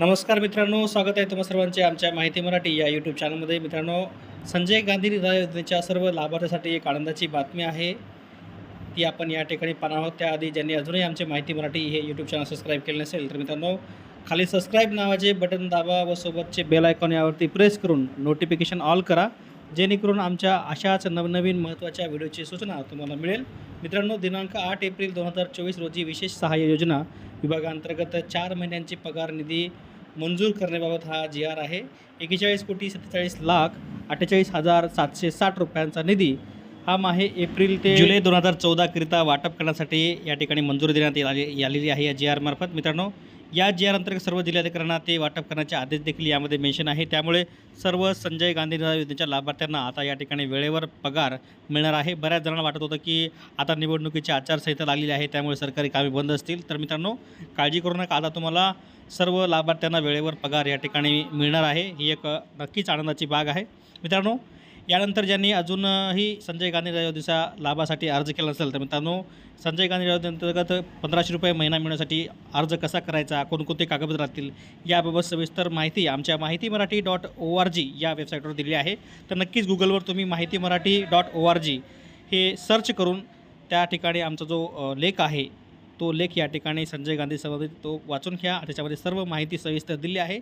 नमस्कार मित्रांनो स्वागत आहे तुम्हा सर्वांचे आमच्या माहिती मराठी या यूट्यूब चॅनलमध्ये मित्रांनो संजय गांधी निराधार योजनेच्या सर्व लाभार्थ्यासाठी एक आनंदाची बातमी आहे. ती आपण या ठिकाणी पाहणार आहोत. त्याआधी ज्यांनी अजूनही आमचे माहिती मराठी हे यूट्यूब चॅनल सबस्क्राईब केले नसेल तर मित्रांनो खाली सबस्क्राईब नावाचे बटन दाबा व सोबतचे बेल आयकॉन यावरती प्रेस करून नोटिफिकेशन ऑल करा. जेणेकरून आमच्या अशाच नवनवीन महत्त्वाच्या व्हिडिओची सूचना तुम्हाला मिळेल. मित्रांनो दिनांक आठ एप्रिल दोन हजार चोवीस रोजी विशेष सहाय्य योजना विभागांतर्गत चार महिन्यांची पगार निधी मंजूर करण्याबाबत हा जी आर आहे. एकेचाळीस कोटी सत्तेचाळीस लाख अठ्ठेचाळीस हजार सातशे साठ रुपयांचा निधी हा माहे एप्रिल ते जुलै दोन हजार चौदाकरिता वाटप करण्यासाठी या ठिकाणी मंजुरी देण्यात आली आलेली आहे या जी आर मार्फत. मित्रांनो या जी आर अंतर्गत सर्व जिल्हाधिकाऱ्यांना ते वाटप करण्याचे आदेश देखील यामध्ये मेन्शन आहे. त्यामुळे सर्व संजय गांधी योजनेच्या लाभार्थ्यांना आता या ठिकाणी वेळेवर पगार मिळणार आहे. बऱ्याच जणांना वाटत होतं की आता निवडणुकीची आचारसंहिता लागलेली आहे त्यामुळे सरकारी कामे बंद असतील. तर मित्रांनो काळजी करू नका. आता तुम्हाला सर्व लाभार्थ्यांना वेळेवर पगार या ठिकाणी मिळणार आहे. ही एक नक्कीच आनंदाची बाग आहे. मित्रांनो यानंतर ज्यांनी अजूनही संजय गांधी योजनेच्या लाभासाठी अर्ज केला नसेल तर मित्रांनो संजय गांधी अंतर्गत पंधराशे रुपये महिना मिळण्यासाठी अर्ज कसा करायचा कोणकोणते कागदपत्र राहतील याबाबत सविस्तर माहिती आमच्या Mahiti Marathi dot O R G या वेबसाईटवर दिली आहे. तर नक्कीच गुगलवर तुम्ही Mahiti Marathi dot O R G हे सर्च करून त्या ठिकाणी आमचा जो लेख आहे तो लेख या ठिकाणी संजय गांधी संबंधित तो वाचून घ्या. त्याच्यामध्ये सर्व माहिती सविस्तर दिली आहे.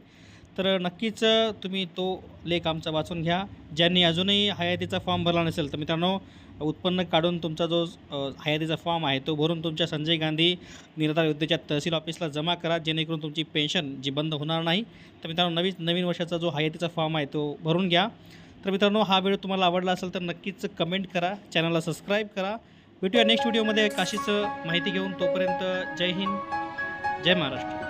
तर नक्कीच तुम्ही तो लेख आमचा वाचून घ्या. ज्यांनी अजूनही हयातीचा फॉर्म भरला नसेल तर मित्रांनो उत्पन्न काढून तुमचा जो हयातीचा फॉर्म आहे तो भरून तुमच्या संजय गांधी निराधार योजनेच्या तहसील ऑफिसला जमा करा जेणेकरून तुमची पेन्शन जी बंद होणार नाही. तर मित्रांनो नवीन नवीन वर्षाचा जो हयातीचा फॉर्म आहे तो भरून घ्या. तर मित्रांनो हा व्हिडिओ तुम्हाला आवडला असेल तर नक्कीच कमेंट करा चॅनलला सबस्क्राईब करा. भेटूया नेक्स्ट व्हिडिओमध्ये काशीचं माहिती घेऊन तोपर्यंत जय हिंद जय महाराष्ट्र.